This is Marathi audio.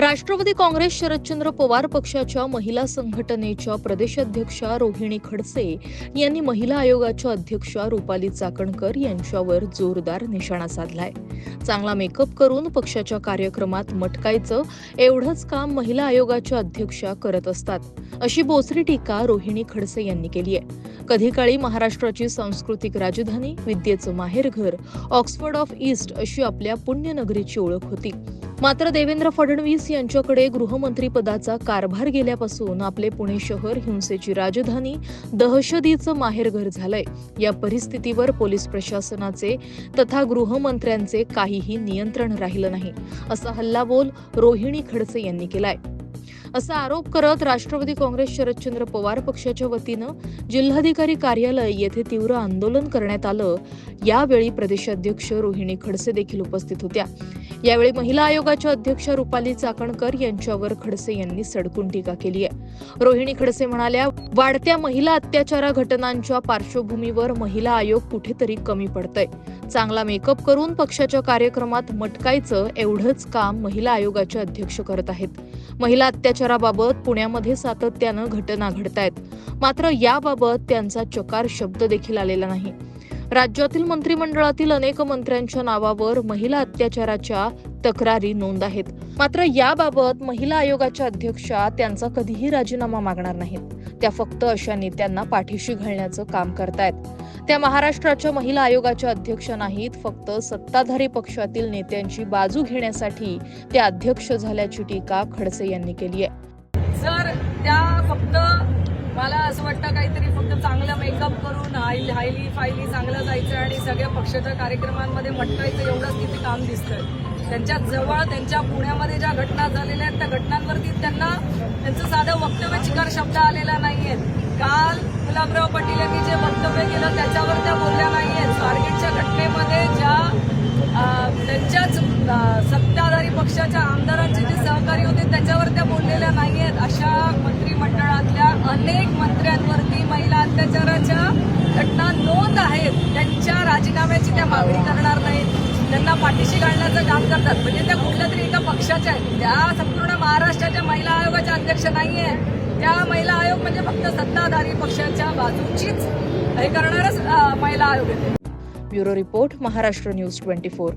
राष्ट्रवादी काँग्रेस शरदचंद्र पवार पक्षाच्या महिला संघटनेच्या प्रदेशाध्यक्षा रोहिणी खडसे यांनी महिला आयोगाच्या अध्यक्षा रुपाली चाकणकर यांच्यावर जोरदार निशाणा साधलाय. चांगला मेकअप करून पक्षाच्या कार्यक्रमात मटकायचं एवढंच काम महिला आयोगाच्या अध्यक्षा करत असतात अशी बोचरी टीका रोहिणी खडसे यांनी केली आहे. कधी काळी महाराष्ट्राची सांस्कृतिक राजधानी विद्येचं माहेरघर ऑक्सफर्ड ऑफ ईस्ट अशी आपल्या पुण्यनगरीची ओळख होती. मात्र देवेंद्र फडणवीस यांच्याकडे गृहमंत्री पदाचा कारभार गेल्यापासून आपले पुणे शहर हिंसेची राजधानी दहशतीचं माहेरघर झालंय. या परिस्थितीवर पोलीस प्रशासनाचे तथा गृहमंत्र्यांचे काहीही नियंत्रण राहिलं नाही असा हल्लाबोल रोहिणी खडसे यांनी केलाय. असा आरोप करत राष्ट्रवादी काँग्रेस शरदचंद्र पवार पक्षाच्या वतीनं जिल्हाधिकारी कार्यालय येथे तीव्र आंदोलन करण्यात आलं. यावेळी प्रदेशाध्यक्ष रोहिणी खडसे देखील उपस्थित होत्या. यावेळी महिला आयोगाच्या अध्यक्ष रुपाली चाकणकर यांच्यावर खडसे यांनी सडकून टीका केली आहे. रोहिणी खडसे म्हणाल्या वाढत्या महिला अत्याचार घटनांच्या पार्श्वभूमीवर महिला आयोग कुठेतरी कमी पडतय. चांगला मेकअप करून पक्षाच्या कार्यक्रमात मटकायचं एवढंच काम महिला आयोगाचे अध्यक्ष करत आहेत. महिला अत्याचाराबाबत पुण्यामध्ये सातत्यानं घटना घडतायत. मात्र याबाबत त्यांचा चकार शब्द देखील आलेला नाही. राज्यातील मंत्रिमंडळातील अनेक मंत्र्यांच्या नावावर महिला अत्याचाराच्या तक्रारी नोंद आहेत. मात्र याबाबत महिला आयोगाच्या अध्यक्षा त्यांचा कधीही राजीनामा मागणार नाहीत. त्या फक्त अशा नेत्यांना पाठीशी घालण्याचं काम करतायत. त्या महाराष्ट्राच्या महिला आयोगाच्या अध्यक्ष नाहीत फक्त सत्ताधारी पक्षातील नेत्यांची बाजू घेण्यासाठी त्या अध्यक्ष झाल्याची टीका खडसे यांनी केली आहे. जर त्या फक्त मला असं वाटतं काहीतरी चांगला मेकअप करून हाय हायली फायली चांगलं जायचं आणि सगळ्या पक्षाच्या कार्यक्रमांमध्ये मटकायचं एवढंच तिथे काम दिसतंय. त्यांच्या जवळ त्यांच्या पुण्यामध्ये ज्या घटना झालेल्या आहेत त्या घटनांवरती त्यांना त्यांचं साधं वक्तव्य चिकार शब्द आलेला नाही काल गुलाबराव पाटील यांनी जे वक्तव्य केलं त्याच्यावर त्या बोलल्या आहेत स्वारगेटच्या घटनेमध्ये ज्या अं, त्यांच्याच अं, सत्ताधारी पक्षाच्या आमदारांचे जे सहकारी होते त्याच्यावर त्या बोललेल्या नाहीयेत अशा मंत्रिमंडळातल्या अनेक मंत्र्यांवरती महिला अत्याचाराच्या घटना नोंद आहेत त्यांच्या राजीनाम्याची त्या मागणी करणार नाहीत. त्यांना पाठीशी घालण्याचं काम करतात. म्हणजे त्या कुठल्या तरी एका पक्षाच्या आहेत. त्या संपूर्ण महाराष्ट्राच्या महिला आयोगाच्या अध्यक्ष नाहीये. त्या महिला आयोग म्हणजे फक्त सत्ताधारी पक्षाच्या बाजूचीच हे करणारच महिला आयोग आहे. Bureau report Maharashtra news twenty four.